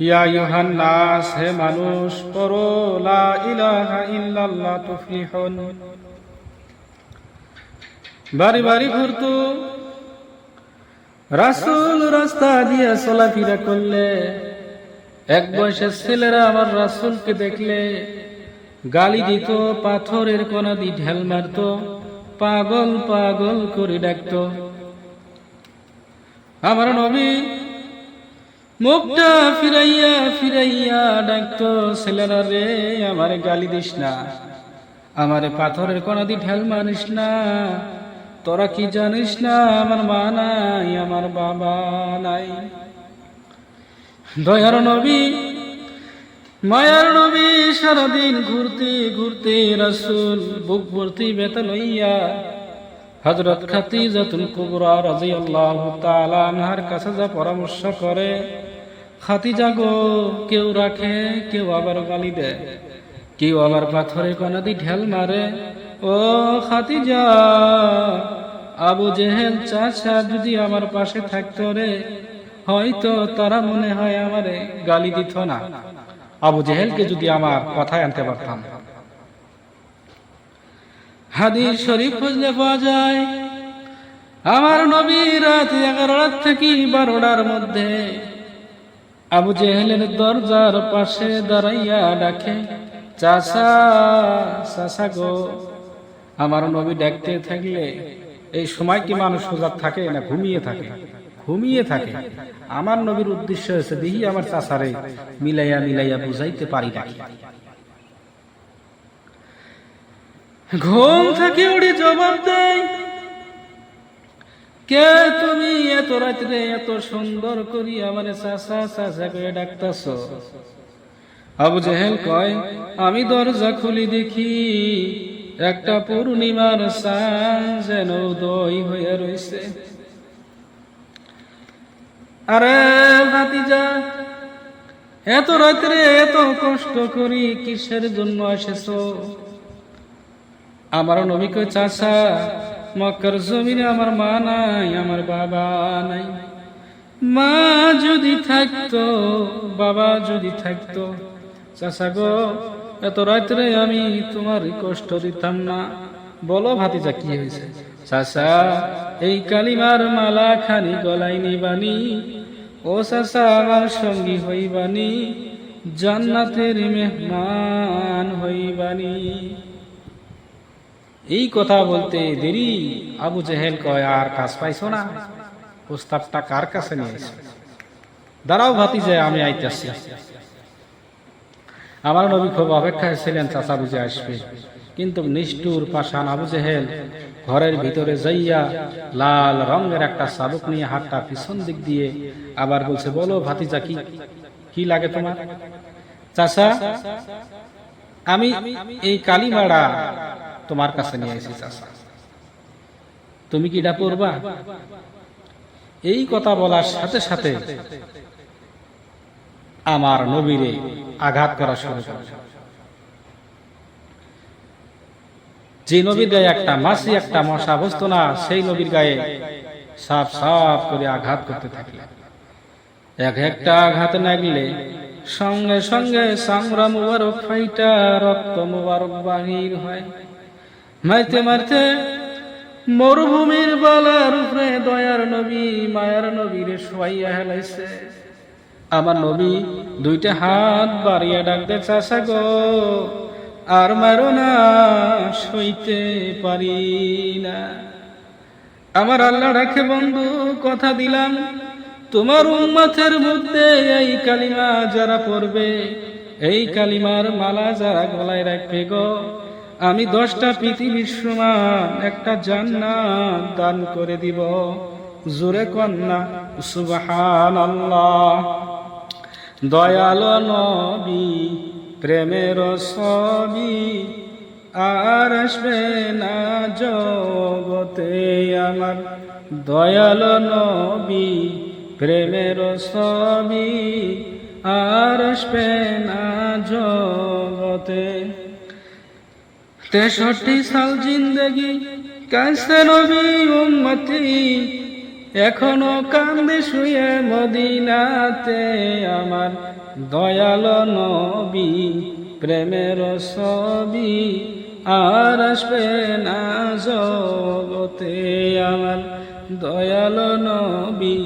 ইয়া Yohan হে মানুষ, পড়ো, লা ইলাহা ইল্লাল্লাহ তুফলিহুন। বাড়ি বাড়ি ঘুরতো। রাসূল রাস্তা দিয়ে চলাফেরা করলে, এক বয়সের ছেলেরা আমার রাসূলকে দেখলে, গালি দিত, পাথরের কোনা দি ঢেল মারত, পাগল পাগল করে ডাকতো। আমার নবী মুখটা ফিরাইয়া ফিরাইয়া ডাকতো, ছেলেরা রে, আমারে গালি দিস না। আমারে পাথরের কোনা দি ঢেল মানিস না। তোরা কি জানিস না, আমার মা নাই, আমার বাবা নাই। দয়ার নবী, মায়ার নবী, সারাদিন ঘুরতে ঘুরতে রাসূল বুক ভর্তি বেতা লইয়া হযরত খাদিজাতুল কুবরা রাদিয়াল্লাহু তাআলা আনহার কাছে যা পরামর্শ করে খাদিজা গো, কেউ রাখে, কেউ আবার গালি দেয় কেউ আবার পাথরে কনাদি ঢেল মারে। ও খাদিজা আবু জেহেল চাচা যদি আমার পাশে থাকতো রে, হয়তো তারা মনে হয় আমারে গালি দিত না। আবু জেহেলকে যদি আমার কথায় আনতে পারতাম। হাদিস শরীফ খুঁজলে পাওয়া যায়, আমার নবী রাত এগারোটার থেকে বারোটার মধ্যে আবু জেহেলের দরজার পাশে দাঁড়াইয়া ডাকে চাষা চাষা গো, আমার নবী ডাকতে থাকলে এই সময় কি মানুষ সজাগ থাকে না ঘুমিয়ে থাকে? ঘুমিয়ে থাকে। আমার নবীর উদ্দেশ্য হয়েছে, দেখি আমার চাষারে মিলাইয়া মিলাইয়া বুঝাইতে পারি নাকি? ঘুম থেকে উড়ে জবাব দেয়, কে তুমি? এত রাত্রে এত সুন্দর করি আমার চাষা চাষা করে ডাকতাছ। আবু জেহেল কয়, আমি দরজা খুলি দেখি একটা পূর্ণিমার যেন উদয় হয়ে রয়েছে আরে ভাতিজা, এত রাত্রে এত কষ্ট করি কিসের জন্য এসেছ? আমার নবীকে চাষা মক্কার জমিনে আমার মা নাই, আমার বাবা নাই। মা যদি থাকতো, বাবা যদি থাকতো চাষা গো, এত রাত্রে আমি তোমার কষ্ট দিতাম না। বলো ভাতিজা, কি হয়েছে? চাষা এই কালিমার মালা খানি গলাই নিবানি। ও চাষা আমার সঙ্গী হইবানি, জান্নাতের মেহমান হইবানি। এই কথা বলতে দেরি। আবু জেহেল কয়, আর কাজ পাইছো না? প্রস্তাবটা কার কাছে নিয়ে এসো দাঁড়াও ভাতি যে আমি আইতেছি। আমার নবী খুব অপেক্ষায় ছিলেন, চাচা বুঝে আসবে। কিন্তু নিষ্ঠুর পাশান আবু জেহেল ঘরের ভিতরে যাইয়া লাল রঙের একটা চাবুক নিয়ে হাতটা পিছন দিক দিয়ে আবার বলছে, বলো ভাতিজা, কি কি লাগে তোমার? চাচা, আমি এই কালীমাড়া তোমার কাছে নিয়ে এসেছি চাষা তুমি কি এটা পড়বা? এই কথা বলার সাথে সাথে আমার নবীরে আঘাত করা শুরু করে। যে নবীর গায়ে একটা মাসি, একটা মশা বসতো না, সেই নবীর গায়ে সাপ সাপ করে আঘাত করতে থাকলে। এক একটা আঘাত লাগলে সঙ্গে সঙ্গে সংগ্রাম মুবারক ফাইটা, রক্ত মুবারক বাহির হয়। মারতে মারতে মরুভূমির বালার উপরে দয়ার নবী, মায়ার নবীরে শোয়াইয়া হেলাইছে। আমার নবী দুইটা হাত বাড়িয়া ডাকতে চাষা গো, আর মারো না, সইতে পারি না। আমার আল্লাহ রাখে বন্ধু, কথা দিলাম। তোমার উম্মতের মধ্যে এই কালিমা যারা পড়বে, এই কালিমার মালা যারা গলায় রাখবে গো আমি দশটা পৃথিবীর সমান, একটা জান্নাত দান করে দিব। জোরে কন্যা সুবহান আল্লাহ দয়াল নবী, প্রেমের ছবি, আর আসবে না জগতে আমার। দয়াল নবী, প্রেমের ছবি, আর আসবে না জগতে। তেষট্টি সাল জিন্দগি কাছে নবী উন্মতি এখনও কান্দে শুয়ে মদিনাতে আমার দয়াল নবী, প্রেমের ছবি। আর আসবে না জগতে আমার দয়াল নবী,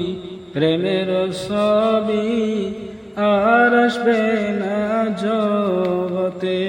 প্রেমের ছবি। আর আসবে না জগতে।